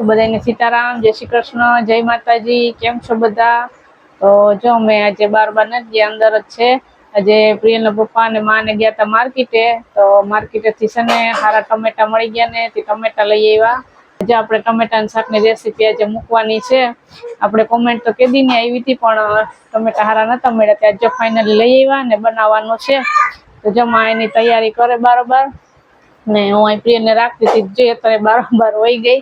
તો બધાને સીતારામ, જય શ્રી કૃષ્ણ, જય માતાજી, કેમ છો બધા? તો જો અમે આજે બાર બાર નથી અંદર જ છે. આજે પ્રિયલના પપ્પા અને મા ને ગયા હતા માર્કેટે. તો માર્કેટેથી છે ને સારા ટમેટા મળી ગયા ને તે ટમેટા લઈ આવ્યા. આજે આપણે ટમેટાની શાકની રેસીપી આજે મૂકવાની છે. આપણે કોમેન્ટ તો કેદી ની આવી હતી, પણ ટમેટા સારા નહોતા મળ્યા. ત્યાં જો ફાઇનલી લઈ આવ્યા ને બનાવવાનું છે. તો જમા એની તૈયારી કરે બારોબાર. ને હું અહીં પ્રિયને રાખતી હતી, જે અત્યારે બારોબાર વહી ગઈ.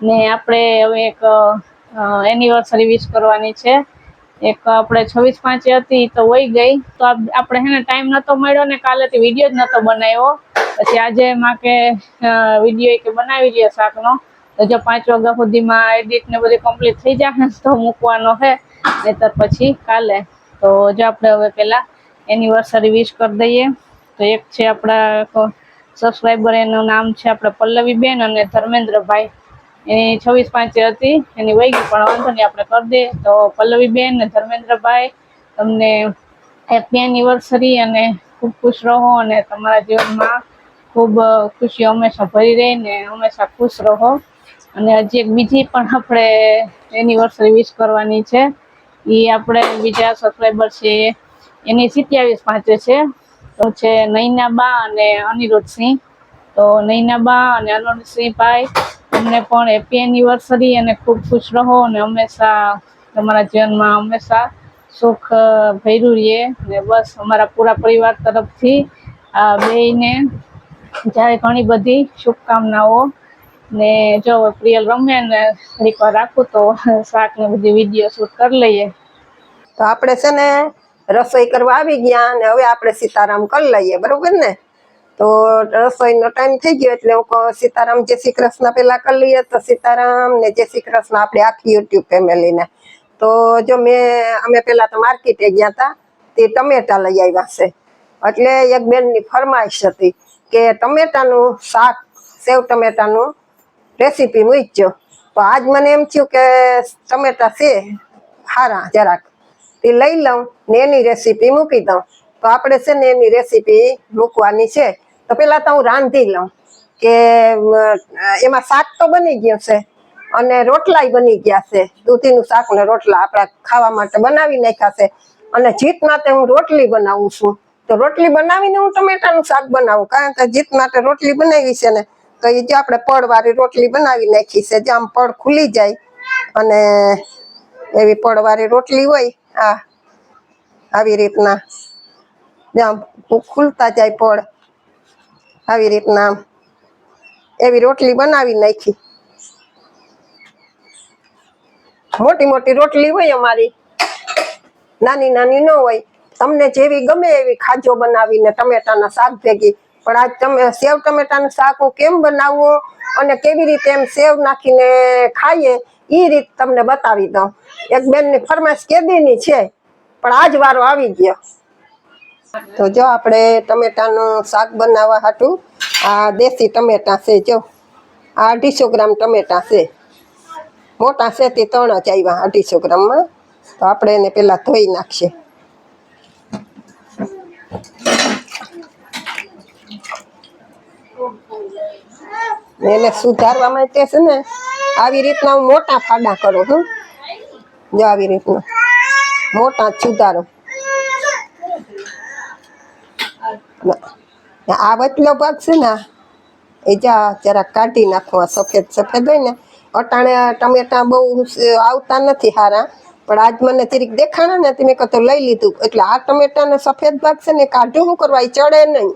ને આપણે હવે એક એનિવર્સરી વિશ કરવાની છે. એક આપણે છવ્વીસ પાંચે હતી તો વહી ગઈ. તો આપ- આપણે હે ને ટાઈમ નતો મળ્યો ને કાલેથી વીડિયો જ નતો બનાવ્યો. પછી આજે માં કે વીડિયો કે બનાવી લઈએ શાકનો. તો જો પાંચ વાગ્યા સુધીમાં એડિટ ને બધું કમ્પ્લીટ થઈ જાય તો મૂકવાનો છે નહીતર પછી કાલે. તો જો આપણે હવે પહેલાં એનિવર્સરી વિશ કરી દઈએ. તો એક છે આપણા સબસ્ક્રાઈબર એનું નામ છે આપણે પલ્લવીબેન અને ધર્મેન્દ્રભાઈ. એની છવ્વીસ પાંચે હતી, એની વહી ગઈ પણ વાંધો નહીં, આપણે કરી દઈએ તો પલ્લવીબેન ને ધર્મેન્દ્રભાઈ, તમને હેપી એનિવર્સરી અને ખૂબ ખુશ રહો અને તમારા જીવનમાં ખૂબ ખુશી હંમેશા ભરી રહે ને હંમેશા ખુશ રહો. અને હજી એક બીજી પણ આપણે એનિવર્સરી વિશ કરવાની છે. એ આપણે બીજા સબસ્ક્રાઈબર છે, એની સિત્યાવીસ પાંચે છે. તો છે નૈનાબા અને અનિરુદ્ધસિંહ. તો નૈનાબા અને અનિરુદ્ધસિંહભાઈ તમને પણ હેપી એનિવર્સરી અને ખૂબ ખુશ રહો અને હંમેશા તમારા જીવનમાં હંમેશા સુખ ભર્યું રહે ને બસ અમારા પૂરા પરિવાર તરફથી આ બેયને જ્યારે ઘણી બધી શુભકામનાઓ ને જો પ્રિયલ રમે ને થોડીક વાર રાખું તો શાક ને બધી વીડિયો શૂટ કરી લઈએ. તો આપણે છે ને રસોઈ કરવા આવી ગયા અને હવે આપણે સીતારામ કરી લઈએ, બરોબર ને? તો રસોઈનો ટાઈમ થઈ ગયો એટલે હું સીતારામ, જય શ્રી કૃષ્ણ. પેલા કરી લઈએ તો સીતારામ ને જય શ્રી કૃષ્ણ, આપણે આખી યુટ્યુબ ફેમિલીને તો જો મેં, અમે પેલા તો માર્કેટે ગયા હતા તે ટમેટા લઈ આવ્યા છે. એટલે એક બેનની ફરમાઈશ હતી કે ટમેટાનું શાક, સેવ ટમેટાનું રેસીપી મૂકજો. તો આજ મને એમ થયું કે ટમેટા છે, હારા જરાક. તે લઈ લઉં ને એની રેસીપી મૂકી દઉં. તો આપણે છે ને એની રેસીપી મૂકવાની છે. તો પહેલાં તો હું રાંધી લઉં કે એમાં શાક તો બની ગયું છે અને રોટલાય બની ગયા છે. દૂધીનું શાક ને રોટલા આપણા ખાવા માટે બનાવી નાખ્યા છે. અને જીત માટે હું રોટલી બનાવું છું. તો રોટલી બનાવીને હું ટમેટાનું શાક બનાવું, કારણ કે જીત માટે રોટલી બનાવી છે ને, તો એ જે આપણે પડવાળી રોટલી બનાવી નાખી છે, જે આમ પડ ખુલી જાય અને એવી પડવાળી રોટલી હોય, આ, આવી રીતના જેમ ખુલતા જાય પડ આવી રીતના એવી રોટલી બનાવી નાખી. મોટી મોટી રોટલી હોય અમારી. નાની નાની ન હોય. તમને જેવી ગમે એવી ખાજો બનાવીને ટમેટાના શાક ભેગી. પણ આજ તમે સેવ ટમેટાનું શાક હું કેમ બનાવવો અને કેવી રીતે એમ સેવ નાખીને ખાઈએ એ રીત તમને બતાવી દઉં. એક બેનની ફરમાઈશ કેદીની છે, પણ આજ વારો આવી ગયો. તો જો આપણે ટમેટાનું શાક બનાવવા હાટું, આ દેશી ટમેટા છે જો. આ અઢીસો ગ્રામ ટમેટા છે. મોટા છે તે ત્રણ જ આવ્યા અઢીસો ગ્રામમાં. તો આપણે એને પેલા ધોઈ નાખીએ. એને સુધારવા માટે છે ને, આવી રીતના હું મોટા ફાડા કરું, હું. જો આવી રીતના. મોટા સુધારો ને આ વચલો ભાગ છે ને, એ જા જરાક કાઢી નાખવા સફેદ સફેદ હોય ને, અટાણે ટમેટા બહુ આવતા નથી સારા પણ આજ મને જરીક દેખાણા ને તમે કહો લઈ લીધું. એટલે આ ટમેટાનો સફેદ ભાગ છે ને કાઢું શું કરવા એ ચડે નહીં.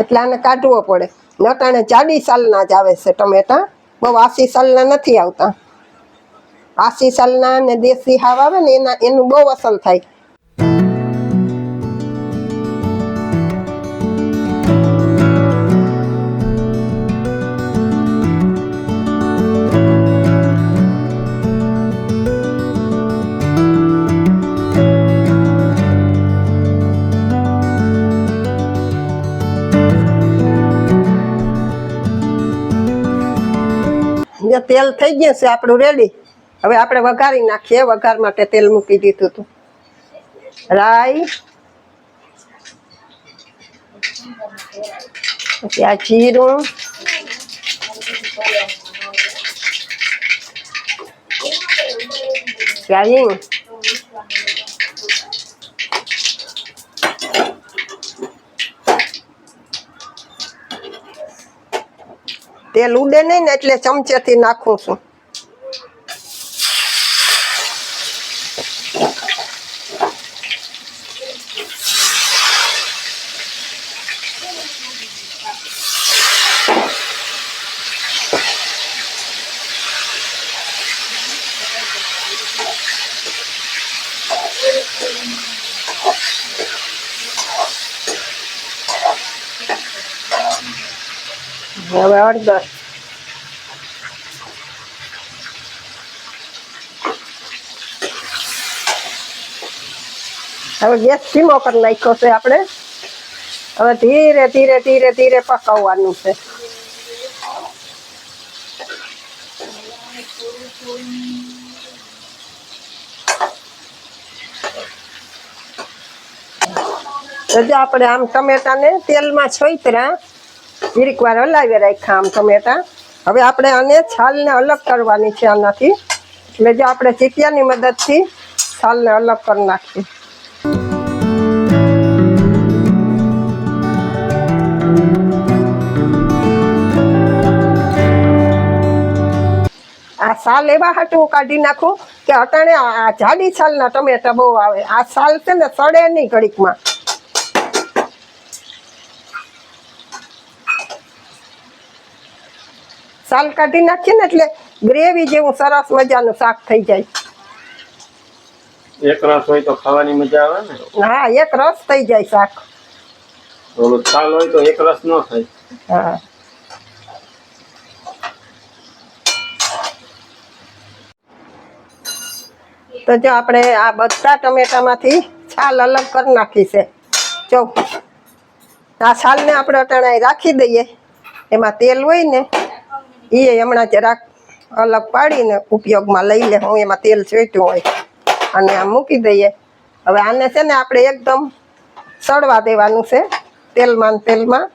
એટલે આને કાઢવો પડે. નટાણે જાડી સાલના જ આવે છે ટમેટા, બહુ આસી સાલના નથી આવતા. આસી સાલના ને દેશી હાવ આવે ને, એના, એનું બહુ અસર થાય. તેલ થઈ ગયું છે, આપણું રેડી હવે આપણે વઘારી નાખીએ, વઘાર માટે તેલ મૂકી દીધું હતું. રાઈ. પછી જીરું. જીરું હિંગ. તેલ ઉડે નહીં ને એટલે ચમચેથી નાખું છું. હવે હળદર હવે ગેસ ધીમો કરી નાખ્યો છે આપણે. હવે ધીરે ધીરે ધીરે ધીરે પકાવવાનું છે. તો આપણે આમ ટમેટાને તેલમાં છોતરા જીરીક વાર હલાવી રાખ્યા આમ ટમેટા હવે આપણે આને છાલને અલગ કરવાની છે આનાથી. એટલે જો આપણે ચીપિયાની મદદથી છાલને અલગ કરી નાખીએ. આ સાલ એવા હાટું કાઢી નાખું કે અટાણે આ જાડી છાલના ટમેટા બહુ આવે. આ સાલ છે ને સડે નહીં ઘડીકમાં. સાલ કાઢી નાખીએ ને એટલે ગ્રેવી જેવું સરસ મજાનું શાક થઈ જાય. એક રસ હોય તો ખાવાની મજા આવે ને? હા એક રસ થઈ જાય શાક. ઓલું છાલ હોય તો એક રસ ન થાય. હા. તો જો આપણે આ બધા ટમેટામાંથી છાલ અલગ કરી નાખી છે. જો આ છાલને આપણે અટાણાએ રાખી દઈએ. એમાં તેલ હોય ને એ હમણાં જરાક અલગ પાડીને ઉપયોગમાં લઈ લે, હું એમાં તેલ છેટ્યું હોય. અને આમ મૂકી દઈએ. હવે આને છે ને આપણે એકદમ સડવા દેવાનું છે, તેલમાં તેલમાં.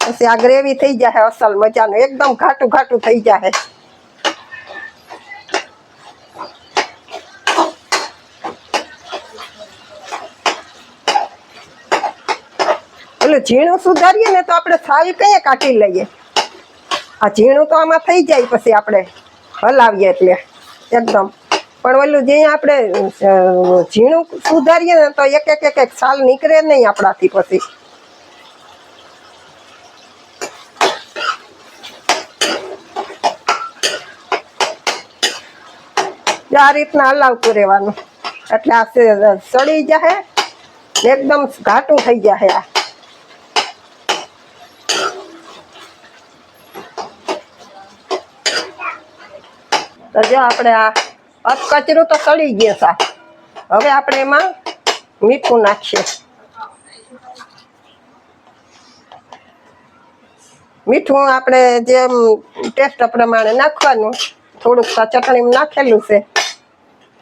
પછી આ ગ્રેવી થઈ જાય અસલ મજાનું, એકદમ ઘાટું ઘાટું થઈ જાય ઝીણું સુધારીએ ને તો આપણે સાલ કઈ કાઢી લઈએ? આ ઝીણું તો આમાં થઈ જાય પછી આપણે હલાવીએ એટલે, એકદમ. પણ ઓલું જે આપણે ઝીણું સુધારીએ ને તો એક એક એક એક સાલ નીકળે નહીં આપણાથી પછી. આ રીતના હલાવતું રહેવાનું. એટલે આ સડી જાય એકદમ ઘાટું થઈ જાય આ. તો જો આપણે આ અધકચરું તો સડી ગયો સા હવે આપણે એમાં મીઠું નાખીએ. મીઠું આપણે જેમ ટેસ્ટ પ્રમાણે નાખવાનું, થોડુંક ચટણી ચટણીમાં નાખેલું છે.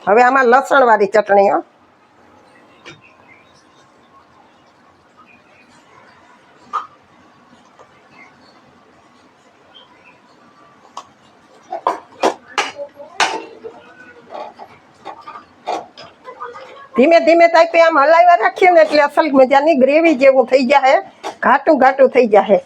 હવે આમાં લસણ વાળી ચટણી, હો. ધીમે ધીમે તાપે આમ હલાવ્યા રાખીએ ને એટલે અસલ મજાની ગ્રેવી જેવું થઈ જાય ઘાટું ઘાટું થઈ જાય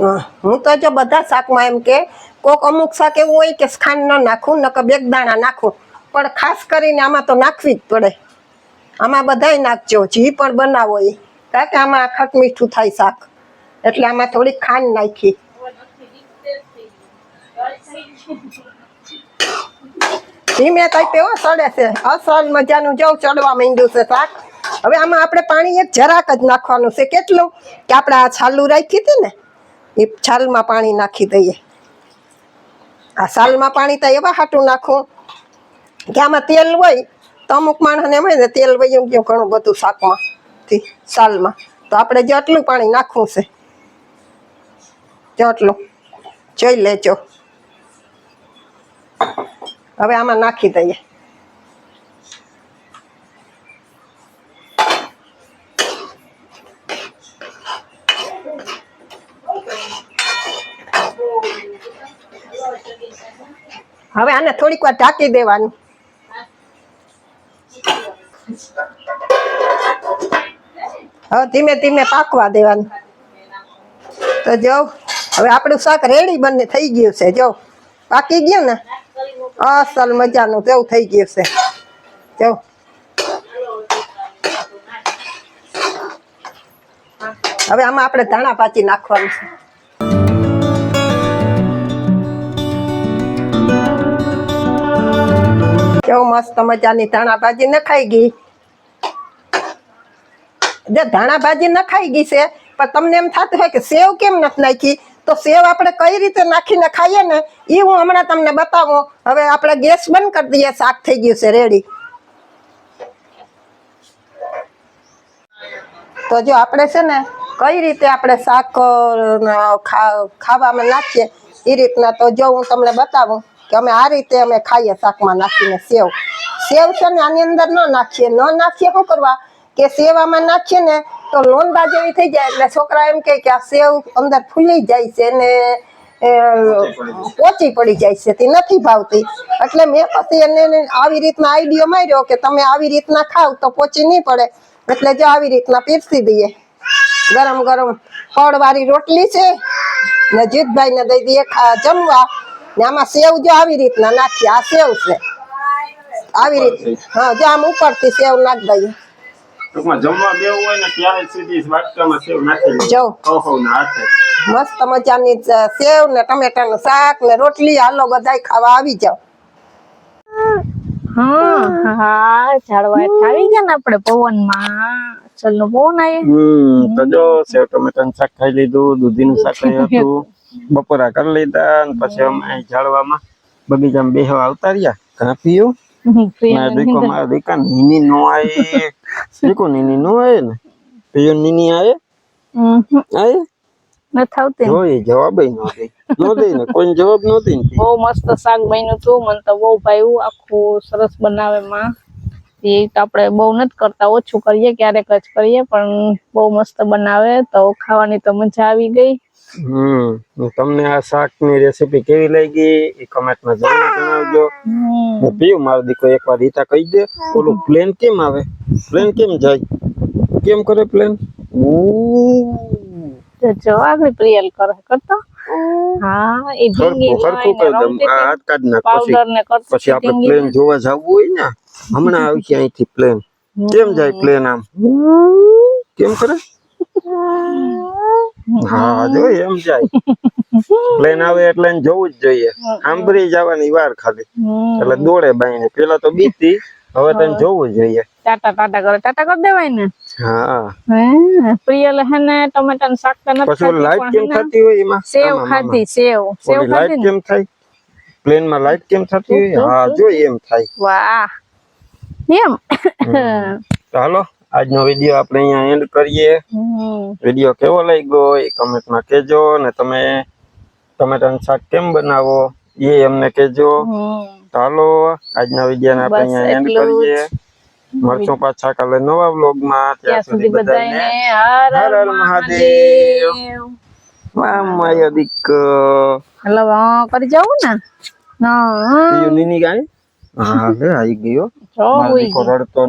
હા, તો જો બધા શાકમાં એમ કે કોક અમુક શાક એવું હોય કે ખાંડ ન નાખું નકર બેગ દાણા નાખું. પણ ખાસ કરીને આમાં તો નાખવી જ પડે. આમાં બધાય નાખજો, જી પણ બનાવો એ. કારણ કે આમાં ખટ મીઠું થાય શાક. એટલે આમાં થોડીક ખાંડ નાખી. ધીમે તાપે હો સડે છે? અસલ મજાનું જવું ચડવા માંડ્યું છે શાક. હવે આમાં આપણે પાણી એક જરાક જ નાખવાનું છે. કેટલું? કે આપણે આ છાલું રાખી હતી ને, એ છાલમાં પાણી નાખી દઈએ. આ છાલમાં પાણી તો એવા હાટું નાખું. કે આમાં તેલ હોય તો અમુક માણસને એમ ને, તેલ વયું ગયું ઘણું બધું શાકમાં થી સાલમાં. તો આપણે જેટલું પાણી નાખવું છે જેટલું જોઈ લેજો. હવે આમાં નાખી દઈએ. હવે આને થોડીક વાર ઢાંકી દેવાનું. હવે ધીમે ધીમે પાકવા દેવાનું. તો જો, હવે આપણું શાક રેડી બંને થઈ ગયું છે, જો. પાકી ગયું ને? અસલ મજાનું તેવું થઈ ગયું છે. જો. હવે આમાં આપણે ધાણા પાચી નાખવાનું છે. કેવું મસ્ત મજાની ધાણા ભાજી નખાઈ ગઈ. જે ધાણા ભાજી નખાઈ ગઈ છે, પણ તમને એમ થતું હોય કે સેવ કેમ નથી નાખી? તો સેવ આપણે કઈ રીતે નાખીને ખાઈએ ને એ હું હમણાં તમને બતાવું. હવે આપણે ગેસ બંધ કરી દઈએ, શાક થઈ ગયું છે, રેડી. તો જો આપણે છે ને, કઈ રીતે આપણે શાક ખાવામાં નાખીએ એ રીતના તો જો હું તમને બતાવું કે અમે આ રીતે અમે ખાઈએ શાકમાં નાખીને સેવ. સેવ છે ને આની અંદર ન નાખીએ. ન નાખીએ શું કરવા? કે સેવામાં નાખીએ ને, તો લોંદા જેવી થઈ જાય. એટલે છોકરા એમ કે આ સેવ અંદર ફૂલી જાય છે ને પોચી પડી જાય છે. તે નથી ભાવતી. એટલે મેં પછી એને આવી રીતના આઈડિયો માર્યો કે તમે આવી રીતના ખાવ તો પોચી નહીં પડે. એટલે જો આવી રીતના પીરસી દઈએ. ગરમ ગરમ ફળવાળી રોટલી છે. ને જીતભાઈ ને દઈ દઈએ જમવા. ને આમાં સેવ જો આવી રીતના નાખીએ, આ સેવ છે. આવી રીત, હા, જો આમ ઉપરથી સેવ નાખ દઈએ. ટૂંકમાં જમવા બેવું હોય ને ત્યારે સુધી વાટકામાં સેવ નાખી જો કહો ના હાથે. મસ્ત મજાની સેવ ને ટમેટાનું શાક ને રોટલી હાલો બધાય ખાવા આવી જાવ હા હા ઝાડવા આવી ગયા ને આપણે પવનમાં. ચલનો પવન આવે તો જો સેવ ટમેટાનું શાક ખાઈ લીધું દૂધીનું શાક ખાઈ હતું બપોરા કરી લીધા પછી અમે અહીં ઝાડવામાં બગીચામાં બેહવા આવતા રહ્યા. કાં પીયું મારા દીકો મારા દીકા નીની નો આયે. દીકો નીની નો આવે ને પીયો નીની આયે આયે ન થાવતી હોય જવાબ નો દે નો દે ને કોઈ જવાબ નો દે બહુ મસ્ત શાક બન્યું હતું મને તો બહુ ભાવ્યું આખું સરસ બનાવે માં. એ તો આપણે બહુ નથી કરતા ઓછું કરીએ ક્યારેક જ કરીએ પણ બહુ મસ્ત બનાવે. તો ખાવાની તો મજા આવી ગઈ. હમ તમને આ શાકની રેસીપી કેવી લાગી? એ કમેન્ટમાં જરૂર જણાવજો. હું પીવું મારો દીકરો એકવાર રીતા કહી દે. ઓલું પ્લેન કેમ આવે? પ્લેન કેમ જાય? કેમ કરે પ્લેન જો આગળ પ્રિયલ કરે કરતો. હા એ ભીંગી પાવડર ને કરતો પછી આપણે પ્લેન જોવા જવું હોય ને હમણાં આવશે અહીંથી પ્લેન કેમ જાય પ્લેન આમ? કેમ કરે? હા જો એમ જાય. પ્લેન આવે એટલે જોવું જ જોઈએ. આંબરી જવાની વાર ખાલી. એટલે દોડે બાઈને. પેલા તો બીતી હવે તને જોવું જોઈએ. ટાટા ટાટા કરે. ટાટા કરી દેવાય ને? હા. પ્રિયલ હે ને ટમેટા શાક તો નથી પછી લાઈટ કેમ થતી હોય એમાં? સેવ. ખાધી સેવ. સેવ ખાધી લાઈટ કેમ થાય? પ્લેનમાં લાઈટ કેમ થતી હોય? હા જો એમ થાય. વાહ. એમ. હાલો આજનો વીડિયો આપણે અહીંયા એન્ડ કરીએ. વીડિયો કેવો લાગ્યો એ કમેન્ટમાં કહેજો ને તમે ટમેટાનું શાક કેમ બનાવો એ અમને કહેજો. હાલો આજના વિડીયોને આપણે અહીંયા એન્ડ કરીએ. મળશું પાછા કાલે નવા વ્લોગમાં ત્યાં સુધી બધાને હર હર મહાદેવ. વાહ માયા દીક હલો કરી જવું ને? ના પીયું નીની ગાય હા આવી ગયો. દીકો. રડતો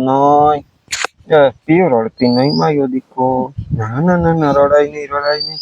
એ, પીયો રડતી નહીં માયો દીકો. ના ના ના ના રડાય નહીં રડાય નહીં.